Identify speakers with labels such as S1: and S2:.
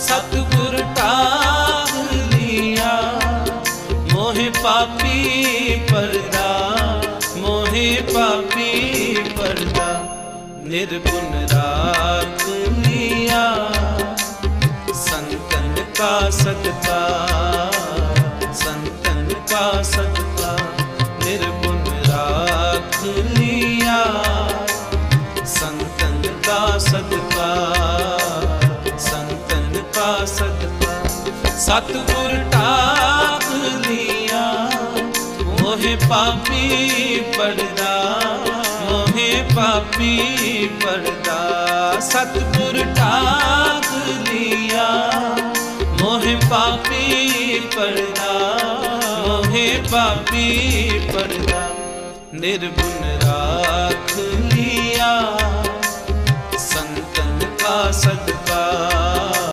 S1: ਸਤਿਗੁਰ ਟਾਗ ਲਿਆ। ਮੋਹਿ ਪਾਪੀ ਪਰਦਾ, ਮੋਹਿ ਪਾਪੀ ਪਰਦਾ, ਨਿਰਗੁਣ ਰਾਖ ਲਿਆ। ਸੰਤਨ ਕਾ ਸਦਕਾ ਸੰਤਨ ਕਾ ਸਦਕਾ ਨਿਰਗੁਣ ਰਾਖ ਲਿਆ। ਸੰਤਨ ਕਾ ਸਦਕਾ ਕਾ ਸਦਕਾ, ਸਤਿਗੁਰ ਟਾਕ ਲਿਆ ਮੋਹਿ ਪਾਪੀ ਪੜਦਾ ਮੋਹਿ ਪਾਪੀ ਪੜਦਾ ਸਤਿਗੁਰ ਟਾਕ ਲਿਆ ਮੋਹਿ ਪਾਪੀ ਪੜਦਾ ਮੋਹਿ ਪਾਪੀ ਪੜਦਾ ਨਿਰਗੁਣ ਰਾਖ ਲਿਆ, ਸੰਤਨ ਕਾ ਸਦ